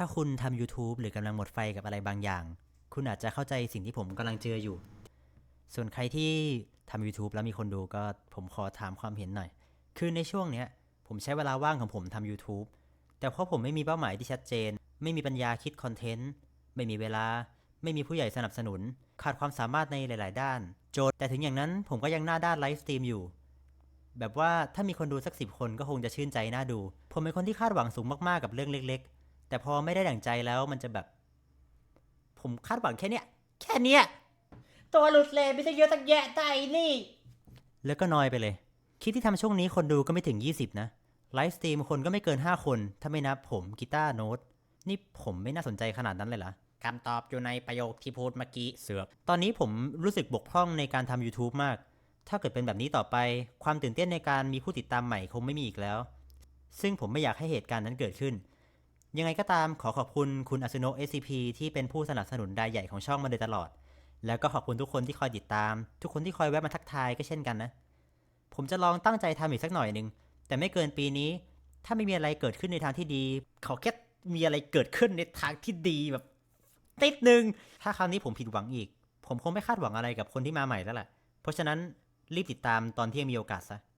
ถ้าคุณทำ YouTube หรือกำลังหมดไฟกับอะไรบางอย่าง คุณอาจจะเข้าใจสิ่งที่ผมกำลังเจออยู่ ส่วนใครที่ทำ YouTube แล้วมีคนดูก็ผมขอถามความเห็นหน่อย คือในช่วงเนี้ยผมใช้เวลาว่างของผมทำ YouTube แต่เพราะผมไม่มีเป้าหมายที่ชัดเจน ไม่มีปัญญาคิดคอนเทนต์ ไม่มีเวลา ไม่มีผู้ใหญ่สนับสนุน ขาดความสามารถในหลาย ๆ ด้าน โจทย์แต่ถึงอย่างนั้นผมก็ยังหน้าด้านไลฟ์สตรีมอยู่ แบบว่าถ้ามีคนดูสักสิบคนก็คงจะชื่นใจน่าดู ผมเป็นคนที่คาดหวังสูงมาก ๆ กับเรื่องเล็ก ๆ แต่พอไม่ได้ดั่งใจแล้วมันจะแบบ ผมคาดหวังแค่เนี้ยแค่เนี้ยตัวหลุดเลยไม่ใช่เยอะตั้งแยะใจนี่ แล้วก็นอยไปเลย คลิปที่ทำช่วงนี้คนดูก็ไม่ถึง 20 นะ ไลฟ์สตรีมคนก็ไม่เกิน 5 คน ถ้าไม่นับผมกีตาร์โน้ต นี่ผมไม่น่าสนใจขนาดนั้นเลยเหรอคำตอบอยู่ในประโยคที่พูดเมื่อกี้เสือก ตอนนี้ผมรู้สึกบกพร่องในการทำ YouTube มาก ถ้าเกิดเป็นแบบนี้ต่อไป ความตื่นเต้นในการมีผู้ติดตามใหม่คงไม่มีอีกแล้ว ซึ่งผมไม่อยากให้เหตุการณ์นั้นเกิดขึ้น ยังไงก็ตามขอขอบคุณคุณอ s ุโนะ SCP ที่เป็นผู้สนับสนุนรายใหญ่ของช่องมาโดยตลอด แล้วก็ขอบคุณทุกคนที่คอยติดตาม ทุกคนที่คอยแวะมาทักทายก็เช่นกันนะ ผมจะลองตั้งใจทำอีกสักหน่อยหนึ่ง แต่ไม่เกินปีนี้ ถ้าไม่มีอะไรเกิดขึ้นในทางที่ดีขอแค่มีอะไรเกิดขึ้นในทางที่ดีแบบติดหนึ่งถ้าคราวนี้ผมผิดหวังอีก ผมคงไม่คาดหวังอะไรกับคนที่มาใหม่แล้วแหละเพราะฉะนั้นรีบติดตามตอนที่ยังมีโอกาสซะ